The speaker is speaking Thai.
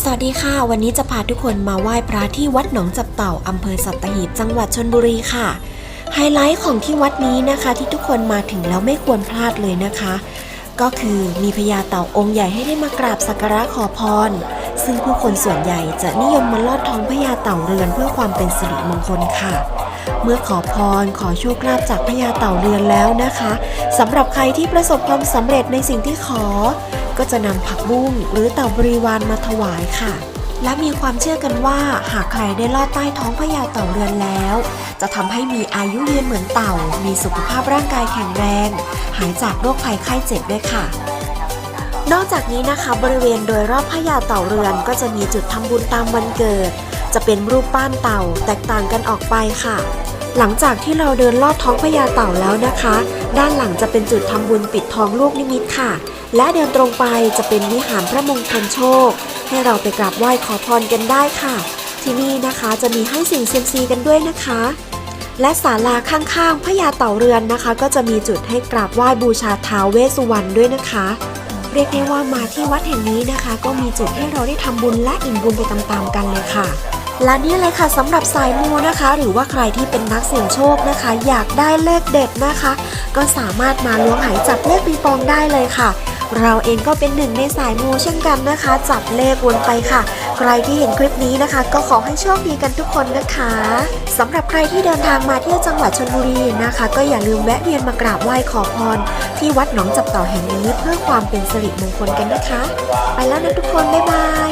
สวัสดีค่ะ วันนี้จะพาทุกคนมาไหว้พระที่วัดหนองจับเต่าอำเภอสัตหีบจังหวัดชนบุรีค่ะ ไฮไลท์ของที่วัดนี้นะคะ ที่ทุกคนมาถึงแล้วไม่ควรพลาดเลยนะคะ ก็คือมีพญาเต่าองค์ใหญ่ให้ได้มากราบสักการะขอพร ซึ่งผู้คนส่วนใหญ่จะนิยมมาลอดท้องพญาเต่าเรือนเพื่อความเป็นสิริมงคลค่ะเมื่อขอพรขอโชคลาภจากพญาเต่าเรือนแล้วนะคะสำหรับใครที่ประสบความสำเร็จในสิ่งที่ขอ ก็จะนำผักบุ้งหรือเต่าบริวารมาถวายค่ะ และมีความเชื่อกันว่าหากใครได้ลอดใต้ท้องพญาเต่าเรือนแล้ว จะทำให้มีอายุยืนเหมือนเต่า มีสุขภาพร่างกายแข็งแรง หายจากโรคภัยไข้เจ็บด้วยค่ะนอกจากนี้นะคะบริเวณโดยรอบพญาเต่าเรือนก็จะมีจุดทำบุญตามวันเกิด จะเป็นรูปปั้นเต่าแตกต่างกันออกไปค่ะ หลังจากที่เราเดินลอดท้องพญาเต่าแล้วนะคะ ด้านหลังจะเป็นจุดทำบุญปิดทองลูกนิมิตค่ะ และเดินตรงไปจะเป็นวิหารพระมงคลโชค ให้เราไปกราบไหว้ขอพรกันได้ค่ะ ที่นี่นะคะจะมีให้สิ่งเซียมซีกันด้วยนะคะ และศาลาข้างๆพญาเต่าเรือนนะคะ ก็จะมีจุดให้กราบไหว้บูชาท้าวเวสสุวรรณด้วยนะคะ เรียกได้ว่ามาที่วัดแห่งนี้นะคะ ก็มีจุดให้เราได้ทำบุญและอิ่มบุญไปตามๆกันเลยค่ะ และนี่เลยค่ะสำหรับสายมูนะคะ หรือว่าใครที่เป็นนักเสี่ยงโชคนะคะ อยากได้เลขเด็ดนะคะ ก็สามารถมาล้วงหายจับเลขปิงปองได้เลยค่ะ เราเองก็เป็นหนึ่งในสายมูเช่นกันนะคะ จับเลขวนไปค่ะ ใครที่เห็นคลิปนี้นะคะ ก็ขอให้โชคดีกันทุกคนนะคะสำหรับใครที่เดินทางมาเที่ยวจังหวัดชลบุรีนะคะ ก็อย่าลืมแวะเวียนมากราบไหว้ขอพร ที่วัดหนองจับต่าแห่งนี้เพื่อความเป็นสิริมงคลกันนะคะ ไปแล้วนะทุกคนบ๊ายบาย